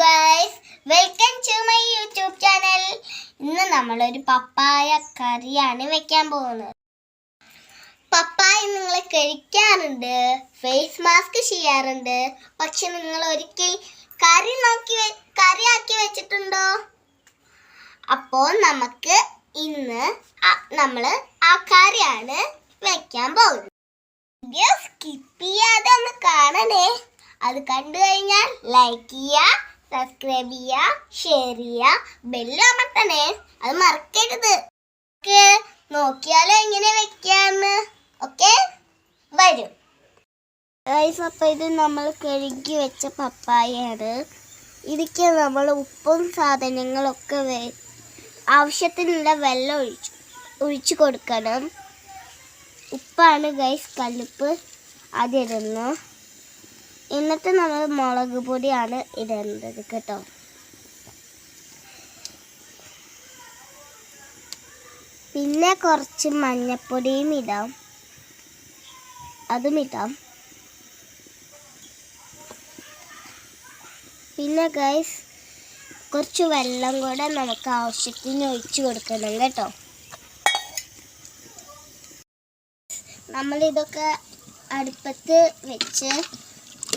Guys welcome to my YouTube channel ഇന്ന് നമ്മളൊരു പപ്പായ കറിയാണ് വെക്കാൻ പോകുന്നത്. പപ്പായ നിങ്ങൾ കഴിക്കാറുണ്ട് ഫേസ് മാസ്ക് ചെയ്യാറുണ്ട് പക്ഷെ നിങ്ങൾ ഒരിക്കൽ കറി നോക്കി കറിയാക്കി വെച്ചിട്ടുണ്ടോ? അപ്പോൾ നമുക്ക് ഇന്ന് നമ്മൾ ആ കറിയാണ് വെക്കാൻ പോകുന്നത്. സ്കിപ്പ് ചെയ്യാതെ ഒന്ന് കാണണേ. അത് കണ്ടു കഴിഞ്ഞാൽ ലൈക്ക് ചെയ്യുക സബ്സ്ക്രൈബ് ചെയ്യുക ഷെയർ ചെയ്യുക ബെല്ല് അമർത്തണേ. അത് മറക്കരുത്. നോക്കിയാലോ എങ്ങനെ വെക്കാന്ന്. ഓക്കെ? വരും. ഗൈസ് അപ്പോൾ ഇത് നമ്മൾ കഴുകി വെച്ച പപ്പായയാണ് ഇതിക്ക് നമ്മൾ ഉപ്പും സാധനങ്ങളൊക്കെ വേ ആവശ്യത്തിനുള്ള വെള്ളം ഒഴിച്ചു ഒഴിച്ചു കൊടുക്കണം. ഉപ്പാണ് ഗൈസ് കല്ലുപ്പ് അതിടുന്നു എന്നിട്ട് നമ്മൾ മുളക് പൊടിയാണ് ഇടേണ്ടത് കേട്ടോ. പിന്നെ കുറച്ച് മഞ്ഞപ്പൊടിയും ഇടാം. അതും ഇടാം. പിന്നെ ഗൈസ് കുറച്ച് വെള്ളം കൂടെ നമുക്ക് ആവശ്യത്തിന് ഒഴിച്ചു കൊടുക്കണം കേട്ടോ. നമ്മളിതൊക്കെ അടുപ്പത്ത് വെച്ച്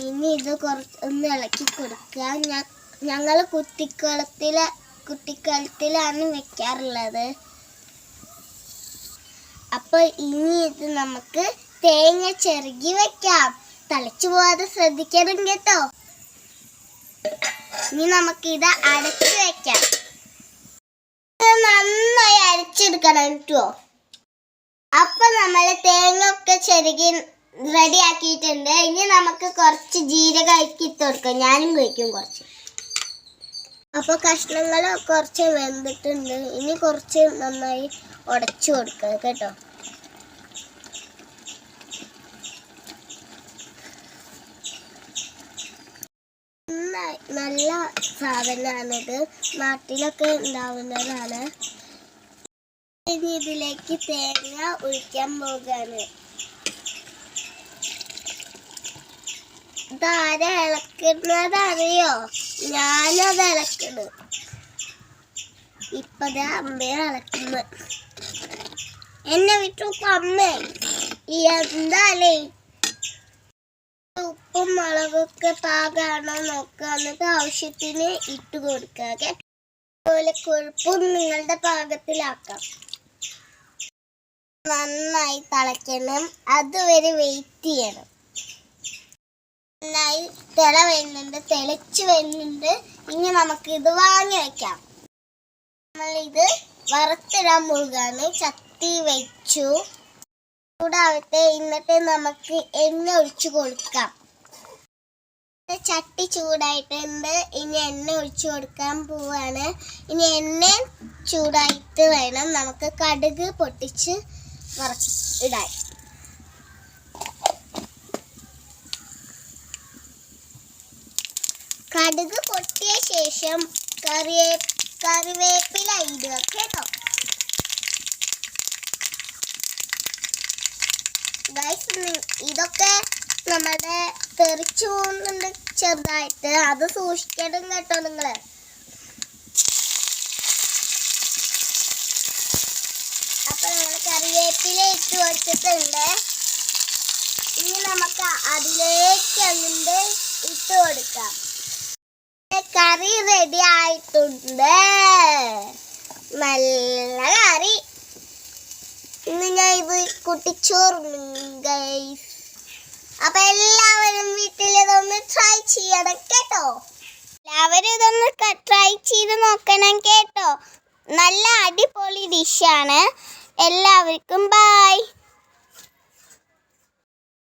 ഇനി ഇത് കുറച്ച് ഒന്ന് ഇളക്കി കൊടുക്കുക. ഞങ്ങൾ കുട്ടിക്കാലത്തിലെ കുട്ടിക്കാലത്തിലാണ് വെക്കാറുള്ളത്. അപ്പോൾ ഇനി ഇത് നമുക്ക് തേങ്ങ ചെറുകി വെക്കാം. തളിച്ചു പോവാതെ ശ്രദ്ധിക്കണം കേട്ടോ. ഇനി നമുക്ക് ഇത് അടച്ചു വെക്കാം നന്നായി അരച്ചെടുക്കണം കേട്ടോ. അപ്പൊ നമ്മൾ തേങ്ങ ഒക്കെ ചെറുകി റെഡി ആക്കിയിട്ടുണ്ട് ഇനി നമുക്ക് കുറച്ച് ജീരകം ഇട്ട് കൊടുക്കാം. ഞാനും കഴിക്കും കുറച്ച്. അപ്പൊ കഷ്ണങ്ങൾ കുറച്ച് വെന്തിട്ടുണ്ട്. ഇനി കുറച്ച് നന്നായി ഉടച്ചു കൊടുക്കുക കേട്ടോ. നല്ല സാധനമാണിത്. നാട്ടിലൊക്കെ ഉണ്ടാവുന്നതാണ്. ഇനി ഇതിലേക്ക് തേങ്ങ ഒഴിക്കാൻ പോകാണ് ഇതാരാ ഇളക്കുന്നത് അറിയോ ഞാനത് ഇളക്കണ് ഇപ്പത് അമ്മയെ ഇളക്കുന്നത് എന്നെ വിട്ടു അമ്മ. എന്താലേ? ഉപ്പും മുളകൊക്കെ പാകാണോ നോക്കുക എന്നിട്ട് ആവശ്യത്തിന് ഇട്ട് കൊടുക്കുക അതുപോലെ കൊഴുപ്പും നിങ്ങളുടെ പാകത്തിലാക്കാം. നന്നായി തിളയ്ക്കണം. അതുവരെ വെയിറ്റ് ചെയ്യണം. നന്നായി തിള വരുന്നുണ്ട് തിളച്ച് വരുന്നുണ്ട്. ഇനി നമുക്ക് ഇത് വാങ്ങി വെക്കാം. നമ്മൾ ഇത് വറുത്തിടാൻ പോവുകയാണ്. ചത്തി വെച്ചു. ചൂടാവട്ടെ ഇന്നത്തെ നമുക്ക് എണ്ണ ഒഴിച്ചു കൊടുക്കാം. ചട്ടി ചൂടായിട്ടുണ്ട്. ഇനി എണ്ണ ഒഴിച്ചു കൊടുക്കാൻ പോവാണ് ഇനി എണ്ണ ചൂടായിട്ട് വേണം നമുക്ക് കടുക് പൊട്ടിച്ച് ഇടാൻ. കടുക് പൊട്ടിയ ശേഷം കറിവേ കറിവേപ്പില ഇടുക കേട്ടോ? ഇതൊക്കെ നമ്മുടെ തെറിച്ചു പോകുന്നുണ്ട് ചെറുതായിട്ട്. അത് സൂക്ഷിക്കണം കേട്ടോ നിങ്ങൾ. അപ്പൊ നമ്മൾ കറിവേപ്പില ഇട്ട് വെച്ചിട്ടുണ്ട് ഇനി നമുക്ക് അതിലേക്ക് അതിന്റെ ഇട്ട് കൊടുക്കാം. കറി റെഡി ആയിട്ടുണ്ട്. നല്ല കറി. ഇന്ന് ഞാൻ ഇത് കുട്ടിച്ചോറുണ്ട് ഗൈസ് അപ്പൊ എല്ലാവരും വീട്ടിൽ ഇതൊന്ന് ട്രൈ ചെയ്യണം കേട്ടോ. എല്ലാവരും ഇതൊന്ന് ട്രൈ ചെയ്ത് നോക്കണം കേട്ടോ. നല്ല അടിപൊളി ഡിഷാണ് എല്ലാവർക്കും ബൈ